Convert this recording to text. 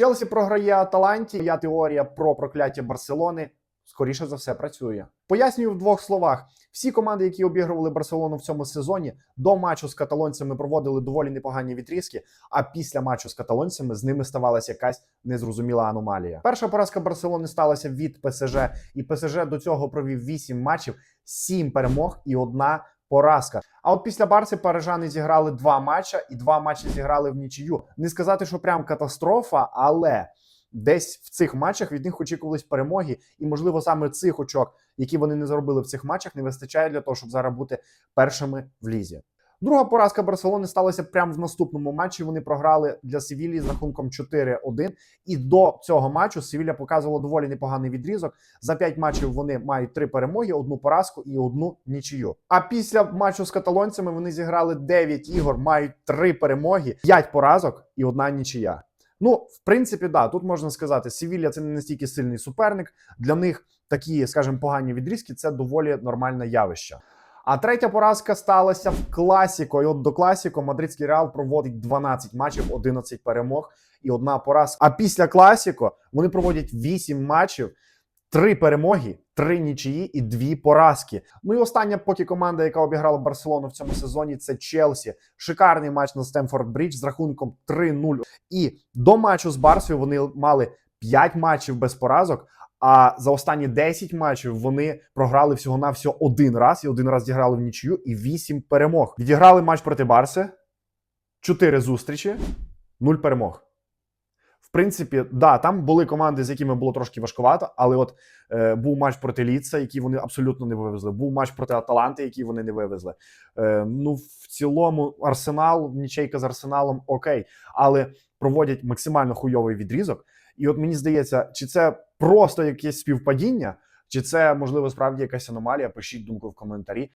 Челсі програє Аталанті. Я теорія про прокляття Барселони. Скоріше за все працює. Пояснюю в двох словах: всі команди, які обігрували Барселону в цьому сезоні, до матчу з каталонцями проводили доволі непогані відрізки. А після матчу з каталонцями з ними ставалася якась незрозуміла аномалія. Перша поразка Барселони сталася від ПСЖ, і ПСЖ до цього провів 8 матчів, 7 перемог і одна поразка. А от після Барси парижани зіграли два матча, і два матчі зіграли в нічию. Не сказати, що прям катастрофа, але десь в цих матчах від них очікувались перемоги, і можливо саме цих очок, які вони не заробили в цих матчах, не вистачає для того, щоб зараз бути першими в лізі. Друга поразка Барселони сталася прямо в наступному матчі. Вони програли для Севілії з рахунком 4-1. І до цього матчу Севілля показувала доволі непоганий відрізок. За 5 матчів вони мають 3 перемоги, одну поразку і одну нічию. А після матчу з каталонцями вони зіграли 9 ігор, мають 3 перемоги, 5 поразок і одна нічия. Ну, в принципі, да, тут можна сказати, Севілля це не настільки сильний суперник. Для них такі, скажімо, погані відрізки це доволі нормальне явище. А третя поразка сталася в класіко. І от до класіко мадридський реал проводить 12 матчів, 11 перемог і одна поразка. А після класіко вони проводять 8 матчів, 3 перемоги, 3 нічиї і 2 поразки. Ну і остання поки команда, яка обіграла Барселону в цьому сезоні, це Челсі. Шикарний матч на Стемфорд Брідж з рахунком 3-0. І до матчу з Барсою вони мали 5 матчів без поразок. А за останні 10 матчів вони програли всього на всього один раз і один раз зіграли в нічию і 8 перемог. Відіграли матч проти Барси, 4 зустрічі, 0 перемог. В принципі, да, там були команди, з якими було трошки важкувато, але от е, був матч проти Ліца, який вони абсолютно не вивезли. Був матч проти Аталанти, який вони не вивезли. Е, ну, в цілому, Арсенал, нічейка з Арсеналом окей, але проводять максимально хуйовий відрізок. І от мені здається, чи це просто якесь співпадіння, чи це можливо справді якась аномалія? Пишіть думку в коментарі.